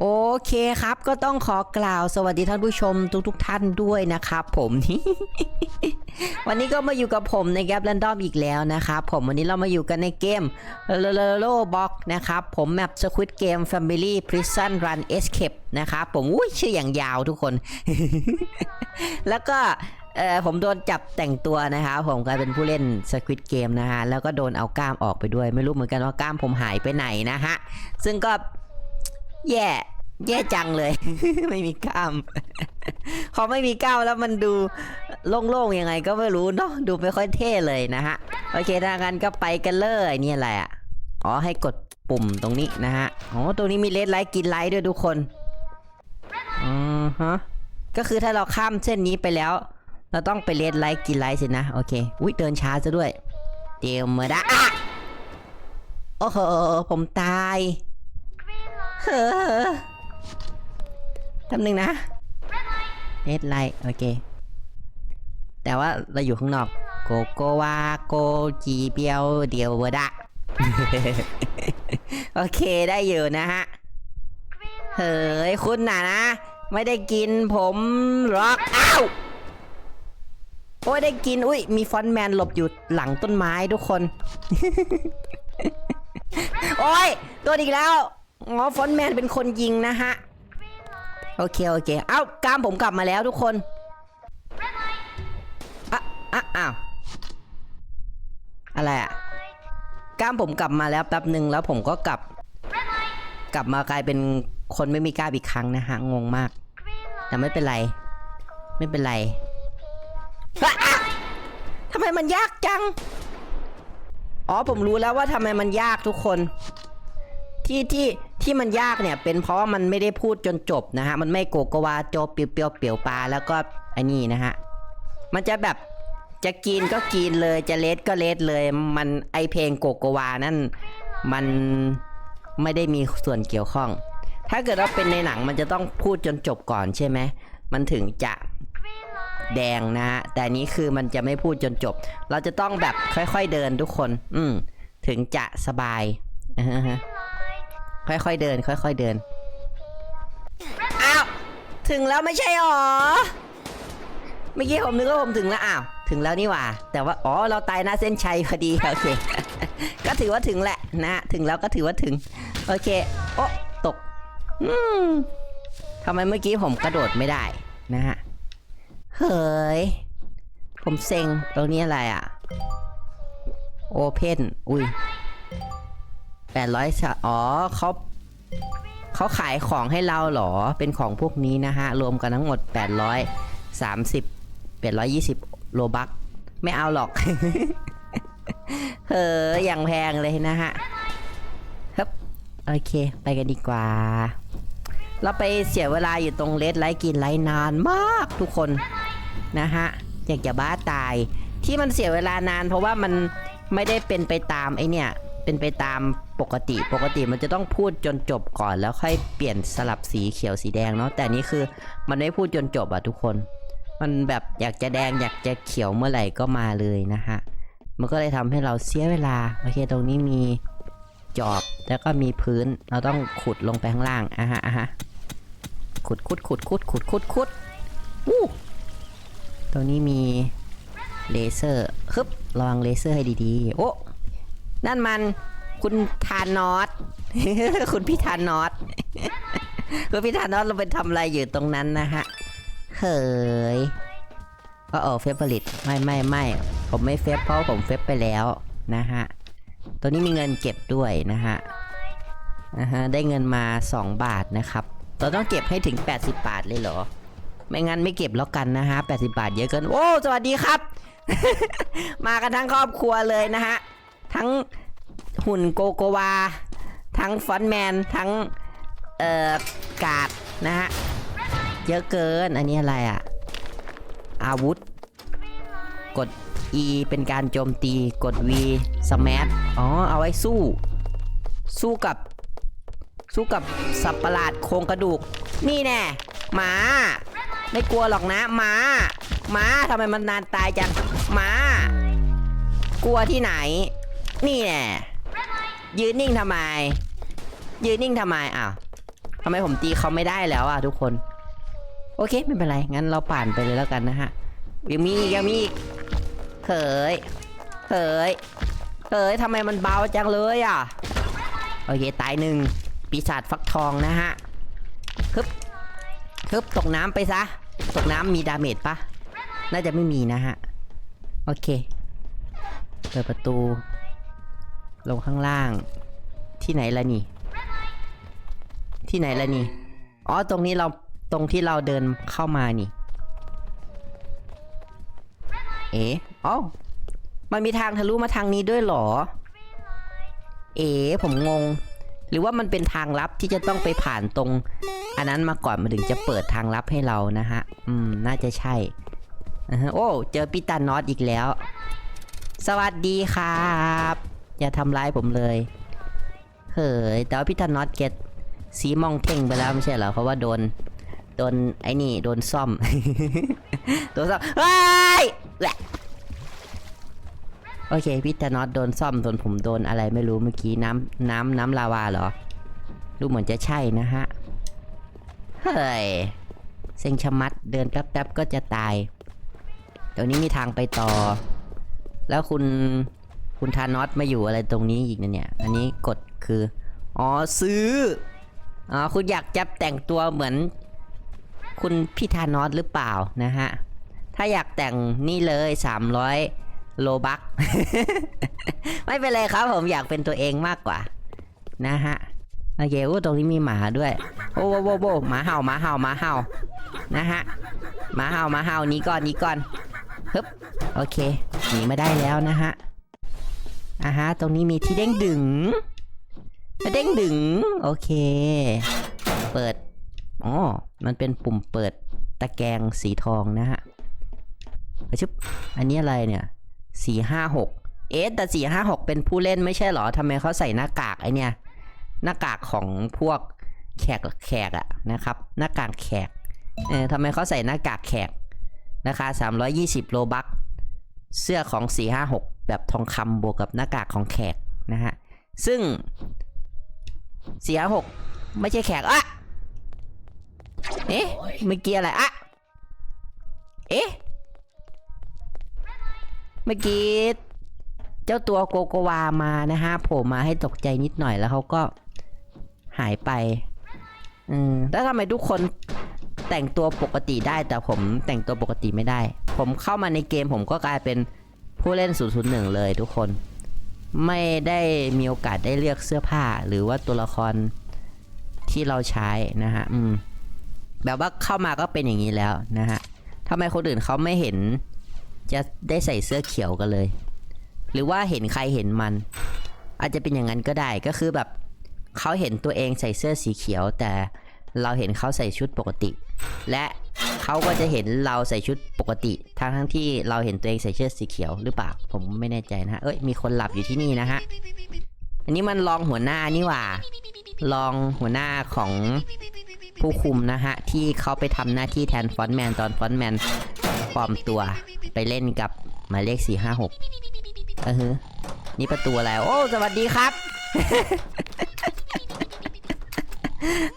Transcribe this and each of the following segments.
โอเคครับก็ต้องขอกล่าวสวัสดีท่านผู้ชมทุกๆทท่านด้วยนะครับผมวันนี้ก็มาอยู่กับผมในแก p แ a นดอมอีกแล้วนะครับผมวันนี้เรามาอยู่กันในเกม l o l o b o x นะครับผมแมป Squid Game Family Prison Run Escape นะครับผมอุ้ยชื่ออย่างยาวทุกคน แล้วก็เออผมโดนจับแต่งตัวนะครับผมกลายเป็นผู้เล่น Squid Game นะฮะแล้วก็โดนเอากล้ามออกไปด้วย ไม่รู้เหมือนกันว่ากล้ามผมหายไปไหนนะฮะซึ่งก็ แย่ แย่จังเลย ไม่มีกล้ามพอไม่มีกล้ามแล้วมันดูโล่งๆยังไงก็ไม่รู้เนาะดูไม่ค่อยเท่เลยนะฮะ โอเคถ้างั้นก็ไปกันเลยนี่อะไรอะอ๋อให้กดปุ่มตรงนี้นะฮะอ๋อตรงนี้มีเลดไลท์กินไลท์ด้วยทุกคนอือฮะก็คือถ้าเราข้ามเส้นนี้ไปแล้ว เราต้องไปเลดไลท์กินไลท์สินะโอเคอุ้ยเดินช้าซะด้วยเตรียมมาได้อะโอ้โหผมตาย ทำหนึ่งนะเลดไลท์โอเค แต่ว่าเราอยู่ข้างนอก โกโกวาโกจีเปียวเดียววดะโอเคได้อยู่นะฮะ เฮ้ย คุณน่ะนะ ไม่ได้กินผมหรอกอ้าวโอ้ยได้กิน อุ้ยมีฟอนแมนหลบอยู่หลังต้นไม้ทุกคน โอ้ยตัวอีกแล้ว อ๋อฟอนต์แมนเป็นคนยิงนะฮะ โอเค โอเค เอ้ากล้ามผมกลับมาแล้วทุกคนอะอะอ้าว อะไรอะกล้ามผมกลับมาแล้วแป๊บหนึ่งแล้วผมก็กลับ กลับมากลายเป็นคนไม่มีกล้ามอีกครั้งนะฮะ งงมาก แต่ไม่เป็นไร ไม่เป็นไรอะอะทำไมมันยากจัง อ๋อผมรู้แล้วว่าทำไมมันยากทุกคน ที่ที่ ที่มันยากเนี่ยเป็นเพราะว่ามันไม่ได้พูดจนจบนะฮะ มันไม่โกโกวาโจเปียวเปียวเปียวปลาแล้วก็ไอ้นี่นะฮะ มันจะแบบจะกินก็กินเลยจะเลสก็เลสเลย มันไอเพลงโกโกวานั่นมันไม่ได้มีส่วนเกี่ยวข้อง ถ้าเกิดว่าเป็นในหนังมันจะต้องพูดจนจบก่อนใช่ไหมมันถึงจะแดงนะฮะ แต่นนี้คือมันจะไม่พูดจนจบ เราจะต้องแบบค่อยๆเดินทุกคน อืมถึงจะสบายอ่าฮะ ค่อยๆเดิน ค่อยๆเดิน อ้าว ถึงแล้วไม่ใช่หรอ เมื่อกี้ผมนึกว่าผมถึงแล้วอ้าว ถึงแล้วนี่หว่า แต่ว่า อ๋อ เราตายหน้าเส้นชัยพอดี โอเค ก็ถือว่าถึงแหละนะ ถึงแล้วก็ถือว่าถึง โอเค โอ้ตก อืมทำไมเมื่อกี้ผมกระโดดไม่ได้นะฮะ เฮ้ย ผมเซ็ง ตรงนี้อะไรอะ โอเพนอุ้ย แปดร้อยอ๋อเขาเขาขายของให้เราเหรอ เป็นของพวกนี้นะฮะ รวมกันทั้งหมด 830 820 โลบัก ไม่เอาหรอก เฮ้ออย่างแพงเลยนะฮะครับโอเค ไปกันดีกว่า เราไปเสียเวลาอยู่ตรงเลดไลท์กินไลท์นานมากทุกคนนะฮะ อยากจะบ้าตาย ที่มันเสียเวลานานเพราะว่ามันไม่ได้เป็นไปตามไอเนี่ย เป็นไปตามปกติปกติมันจะต้องพูดจนจบก่อนแล้วค่อยเปลี่ยนสลับสีเขียวสีแดงเนาะแต่นี้คือมันไม่พูดจนจบอะทุกคน มันแบบอยากจะแดงอยากจะเขียวเมื่อไหร่ก็มาเลยนะฮะมันก็เลยทำให้เราเสียเวลาโอเคตรงนี้มีจอบแล้วก็มีพื้นเราต้องขุดลงไปข้างล่างอะฮะอะฮะขุดขุดขุดขุดขุดขุดขุดอู้ตรงนี้มีเลเซอร์ฮึบระวังเลเซอร์ให้ดีๆ โอ้ นั่นมันคุณทานนอสคุณพี่ทานนอสคุณพี่ทานนอสเราไปทำอะไรอยู่ตรงนั้นนะฮะ เฮ้ยก็เออเฟเวอริตไม่ไม่ไม่ผมไม่เฟฟเพราะผมเฟฟไปแล้วนะฮะ ตัวนี้มีเงินเก็บด้วยนะฮะนะฮะได้เงินมา 2 บาทนะครับเราต้องเก็บให้ถึง 80 บาทเลยเหรอ ไม่งั้นไม่เก็บแล้วกันนะฮะ 80 บาทเยอะเกิน โอ้ สวัสดีครับ มากันทั้งครอบครัวเลยนะฮะ ทั้งหุ่นโกโกวา ทั้งฟอนแมน ทั้ง เอ่อ กาดนะฮะ เยอะเกิน อันนี้อะไรอะอาวุธ กด E เป็นการโจมตี กด V สมัทอ๋อ เอาไว้สู้ สู้กับ สู้กับสัตว์ประหลาดโครงกระดูก นี่แน่หมา ไม่กลัวหรอกนะหมาหมาทำไมมันนานตายจังหมากลัวที่ไหน นี่แน่ยืนนิ่งทำไม ยืนนิ่งทำไมอ้าวทำไมผมตีเขาไม่ได้แล้วอะทุกคน โอเคไม่เป็นไร งั้นเราผ่านไปเลยแล้วกันนะฮะ ยังมีอีกยังมีอีกเขยเขยเขยทำไมมันเบาจังเลยอะ โอเคตายหนึ่งปีศาจฟักทองนะฮะฮึบฮึบตกน้ำไปซะ ตกน้ำมีดาเมจปะ น่าจะไม่มีนะฮะ โอเค เปิดประตู ลงข้างล่าง ที่ไหนละนี่ ที่ไหนละนี่ อ๋อ ตรงนี้เรา ตรงที่เราเดินเข้ามานี่ เอ๋อ๋อมันมีทางทะลุมาทางนี้ด้วยหรอ เอ๋ผมงง หรือว่ามันเป็นทางลับที่จะต้องไปผ่านตรง อันนั้นมาก่อนมันถึงจะเปิดทางลับให้เรานะฮะ อืม น่าจะใช่โอ้ เจอปิตานอตอีกแล้ว สวัสดีครับ อย่าทำร้ายผมเลย เฮ้ย แต่ว่าพิธานอตเก็ตสีมองเท่งไปแล้วไม่ใช่เหรอ เพราะว่าโดน โดนไอ้นี่ โดนซ่อม โดนซ่อมเฮ้ยแหละโอเคพิธานอตโดนซ่อมส่วนผมโดนอะไรไม่รู้เมื่อกี้น้ำน้ำน้ำลาวาเหรอ ดูเหมือนจะใช่นะฮะ เฮ้ย เซ็งชะมัดเดินแป๊บๆก็จะตายเดี๋ยวนี้มีทางไปต่อ แล้วคุณ คุณทานอสมาอยู่อะไรตรงนี้อีกนะเนี่ย อันนี้กดคือ อ๋อซื้อ อ๋อคุณอยากจะแต่งตัวเหมือน คุณพี่ทานอสหรือเปล่านะฮะ ถ้าอยากแต่งนี่เลย 300 โลบัก ไม่เป็นไรครับผมอยากเป็นตัวเองมากกว่า นะฮะ โอเคโอ้ตรงนี้มีหมาด้วย โอ้โหโอ้โหโอ้หมาเห่าหมาเห่าหมาเห่า นะฮะ หมาเห่าหมาเห่าหนี้ก่อนหนี้ก่อน ฮึบ โอเค หนีมาได้แล้วนะฮะ อ่าฮะ ตรงนี้มีที่เด้งดึงเด้งดึง โอเค เปิด อ๋อ มันเป็นปุ่มเปิดตะแกรงสีทองนะฮะไปชุบ อันนี้อะไรเนี่ย สี่ห้าหก เอ๊ะ แต่สี่ห้าหกเป็นผู้เล่นไม่ใช่หรอ ทำไมเขาใส่หน้ากากไอเนี่ย หน้ากากของพวกแขกแขกอะนะครับ หน้ากากแขก เออทำไมเขาใส่หน้ากากแขก ราคา320 โลบัคเสื้อของ 456 แบบทองคำบวกกับหน้ากากของแขกนะฮะ ซึ่ง456ไม่ใช่แขกอะเอ๊ะเมื่อกี้อะไรอะเอ๊ะเมื่อกี้เจ้าตัวโกโกวามานะฮะโผล่มาให้ตกใจนิดหน่อยแล้วเขาก็หายไป อืม แล้วทำไมทุกคนแต่งตัวปกติได้แต่ผมแต่งตัวปกติไม่ได้ ผมเข้ามาในเกมผมก็กลายเป็น ผู้เล่น 001 เลยทุกคน ไม่ได้มีโอกาสได้เลือกเสื้อผ้าหรือว่าตัวละครที่เราใช้นะฮะอืมแบบว่าเข้ามาก็เป็นอย่างนี้แล้วนะฮะทำไมคนอื่นเขาไม่เห็นจะได้ใส่เสื้อเขียวกันเลย หรือว่าเห็นใครเห็นมัน อาจจะเป็นอย่างนั้นก็ได้ก็คือแบบเขาเห็นตัวเองใส่เสื้อสีเขียว แต่เราเห็นเขาใส่ชุดปกติ และ เขาก็จะเห็นเราใส่ชุดปกติทั้งทั้งที่เราเห็นตัวเองใส่เสื้อสีเขียวหรือเปล่า ผมไม่แน่ใจนะฮะ เอ้ย มีคนหลับอยู่ที่นี่นะฮะ อันนี้มันรองหัวหน้านี่หว่ารองหัวหน้าของผู้คุมนะฮะ ที่เขาไปทำหน้าที่แทนฟอนแมนตอนฟอนแมนปลอมตัวไปเล่นกับหมายเลขสี่ห้าหกเออฮึนี่ประตูอะไร โอ้ สวัสดีครับ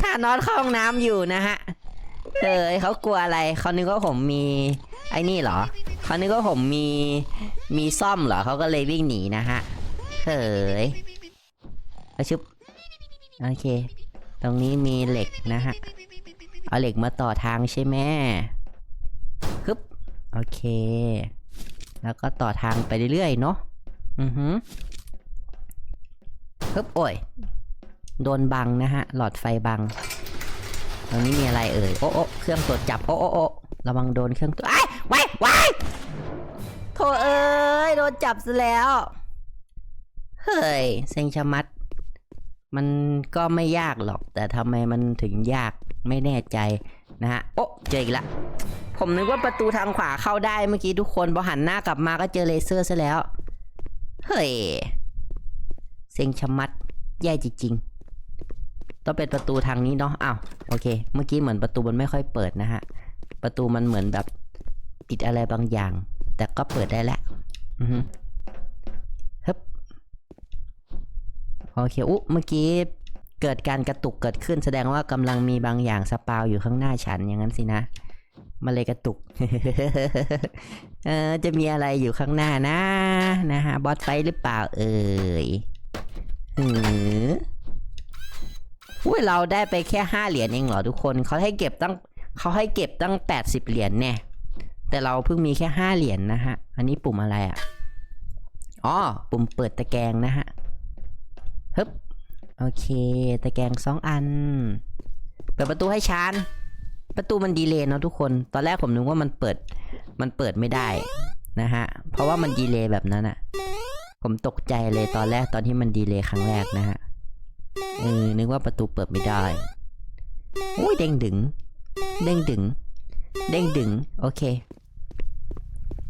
ถ้านอนเข้าห้องน้ำอยู่นะฮะ เออเขากลัวอะไรเขานึกว่าผมมีไอ้นี่เหรอเขานึกว่าผมมีมีซ่อมเหรอเขาก็เลยวิ่งหนีนะฮะเฮ้ยเอาชุบโอเค ตรงนี้มีเหล็กนะฮะเอาเหล็กมาต่อทางใช่ไหมฮึบโอเค แล้วก็ต่อทางไปเรื่อยๆเนาะอือฮึฮึบโอ้ยโดนบังนะฮะ หลอดไฟบัง ตรงนี้มีอะไรเอ่ยโอ้โอ้เครื่องตรวจจับโอ้โอ้โอ้ระวังโดนเครื่องตรวจไอ้ไว้ไว้โถเอ้ยโดนจับซะแล้วเฮ้ยเซ็งชะมัด มันก็ไม่ยากหรอก แต่ทำไมมันถึงยากไม่แน่ใจนะฮะโอ้เจออีกละผมนึกว่าประตูทางขวาเข้าได้เมื่อกี้ทุกคนพอหันหน้ากลับมาก็เจอเลเซอร์ซะแล้ว เฮ้ยเซ็งชะมัด แย่จริงๆ ต้องเป็นประตูทางนี้เนาะอ้าวโอเค เมื่อกี้เหมือนประตูมันไม่ค่อยเปิดนะฮะ ประตูมันเหมือนแบบติดอะไรบางอย่าง แต่ก็เปิดได้แล้วอือฮึฮึบโอเคอุ๊เมื่อกี้เกิดการกระตุกเกิดขึ้น แสดงว่ากำลังมีบางอย่างสปาวอยู่ข้างหน้าฉันอย่างนั้นสินะมาเลยกระตุก เออจะมีอะไรอยู่ข้างหน้านะ นะฮะ บอสไฟหรือเปล่าเอ่ยหือ อุ้ยเราได้ไปแค่ห้าเหรียญเองเหรอทุกคนเขาให้เก็บตั้งเขาให้เก็บตั้งแปดสิบเหรียญแน่แต่เราเพิ่งมีแค่ห้าเหรียญนะฮะ อันนี้ปุ่มอะไรอะ อ๋อ ปุ่มเปิดตะแกรงนะฮะฮึบโอเค ตะแกรงสองอัน เปิดประตูให้ชานประตูมันดีเลย์เนาะทุกคน ตอนแรกผมนึกว่ามันเปิด มันเปิดไม่ได้นะฮะ เพราะว่ามันดีเลย์แบบนั้นอะ ผมตกใจเลยตอนแรกตอนที่มันดีเลย์ครั้งแรกนะฮะ เออ นึกว่าประตูเปิดไม่ได้อุ้ยเด้งดึง เด้งดึง เด้งดึง โอเค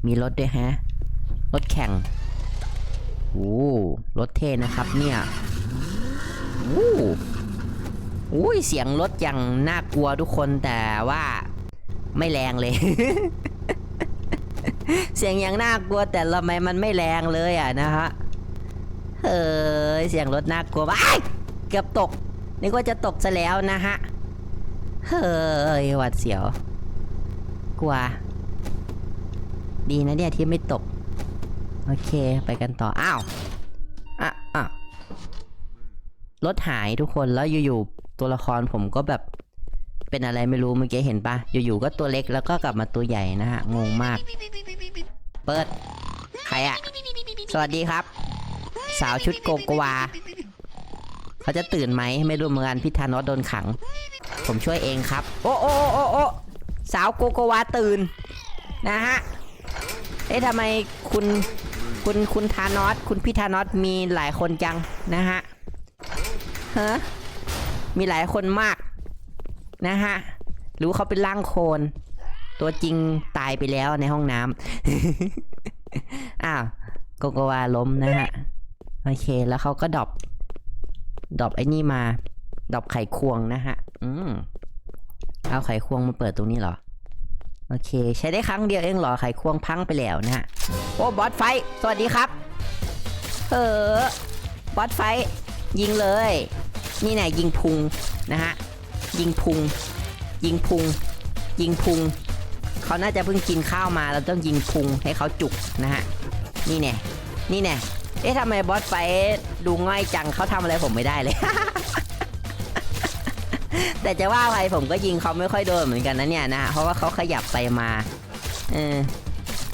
มีรถด้วยฮะ รถแข่งโอ้รถเท่นะครับเนี่ยโอ้อุ้ยเสียงรถอย่างน่ากลัวทุกคนแต่ว่าไม่แรงเลย เสียงอย่างน่ากลัวแต่ทำไมมันไม่แรงเลยอะนะฮะ เฮ้ยเสียงรถน่ากลัวมากอ้าย เกือบตกนึกว่าจะตกซะแล้วนะฮะ เฮ้ยหวัดเสียว กลัว ดีนะเนี่ยที่ไม่ตก โอเคไปกันต่อ อ้าวอะอะรถหายทุกคนแล้วอยู่ๆตัวละครผมก็แบบเป็นอะไรไม่รู้เมื่อกี้เห็นปะอยู่ๆก็ตัวเล็กแล้วก็กลับมาตัวใหญ่นะฮะงงมาก เปิด ใครอะสวัสดีครับ สาวชุดโกโกวา เขาจะตื่นไหมไม่รู้เหมือนกันพิธานอสโดนขัง ผมช่วยเองครับ โอ้โอ้โอ้โอ้สาวโกโกวาตื่น นะฮะเอ๊ะทำไมคุณคุณคุณธานอสคุณพิธานอสมีหลายคนจังนะฮะฮะมีหลายคนมากนะฮะรู้เขาเป็นร่างโคลนตัวจริงตายไปแล้วในห้องน้ำอ้าวโกโกวาล้มนะฮะ โอเคแล้วเขาก็ดรอป ดอปไอ้นี่มา ดอปไขควงนะฮะ อืมเอาไขควงมาเปิดตรงนี้เหรอ โอเค ใช้ได้ครั้งเดียวเองเหรอ ไขควงพังไปแล้วนะฮะ โอ้บอสไฟ สวัสดีครับ เออบอสไฟ ยิงเลย นี่แน่ยิงพุงนะฮะ ยิงพุง ยิงพุง ยิงพุง เขาน่าจะเพิ่งกินข้าวมา เราต้องยิงพุงให้เขาจุกนะฮะ นี่แน่นี่แน่ เอ๊ะทำไมบอสไฟดูง่ายจังเขาทำอะไรผมไม่ได้เลย แต่จะว่าไปผมก็ยิงเขาไม่ค่อยโดนเหมือนกันนะเนี่ยนะฮะเพราะว่าเขาขยับไปมา เออ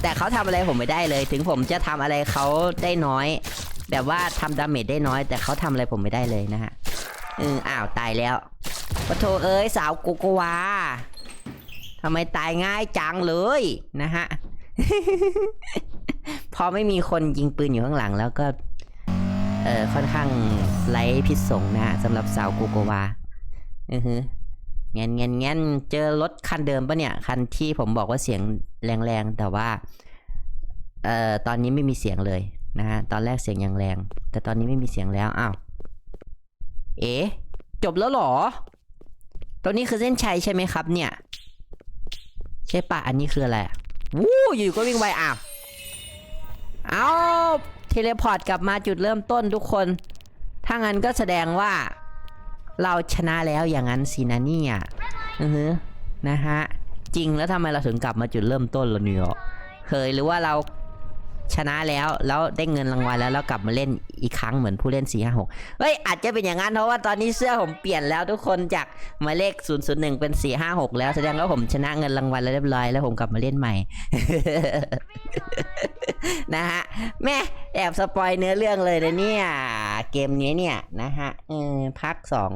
แต่เขาทำอะไรผมไม่ได้เลย ถึงผมจะทำอะไรเขาได้น้อย แบบว่าทำดาเมจได้น้อย แต่เขาทำอะไรผมไม่ได้เลยนะฮะเอออ้าวตายแล้วปะโทเอ้ยสาวกโกวาทำไมตายง่ายจังเลยนะฮะ พอไม่มีคนยิงปืนอยู่ข้างหลังแล้วก็ เออค่อนข้างไร้พิษสงนะฮะสำหรับสาวโกโกวาอือฮึเงี้ยเงี้ยเงี้ยเจอรถคันเดิมปะเนี่ย คันที่ผมบอกว่าเสียงแรงๆ แต่ว่า เอ่อ ตอนนี้ไม่มีเสียงเลยนะฮะ ตอนแรกเสียงยังแรง แต่ตอนนี้ไม่มีเสียงแล้ว อ้าว เอ๊ะจบแล้วหรอ ตรงนี้คือเส้นชัยใช่ไหมครับเนี่ย ใช่ปะอันนี้คืออะไร วู้อยู่ก็วิ่งไวอ้าว เอาเทเลพอร์ตกลับมาจุดเริ่มต้นทุกคน ถ้างั้นก็แสดงว่า เราชนะแล้วอย่างนั้นสินะเนี่ยอือฮึนะฮะ จริงแล้วทำไมเราถึงกลับมาจุดเริ่มต้นล่ะเนี่ยเคยหรือว่าเรา ชนะแล้วแล้วได้เงินรางวัลแล้วแล้วกลับมาเล่นอีกครั้งเหมือนผู้เล่น 4 5 6 เฮ้ยอาจจะเป็นอย่างนั้นเพราะว่าตอนนี้เสื้อผมเปลี่ยนแล้วทุกคนจากหมายเลข 001 เป็น 4 5 6 แล้วแสดงว่าผมชนะเงินรางวัลแล้วเรียบร้อยแล้วผมกลับมาเล่นใหม่ นะฮะแม่แอบสปอยเนื้อเรื่องเลยนะเนี่ย เกมนี้เนี่ยนะฮะเออพักสอง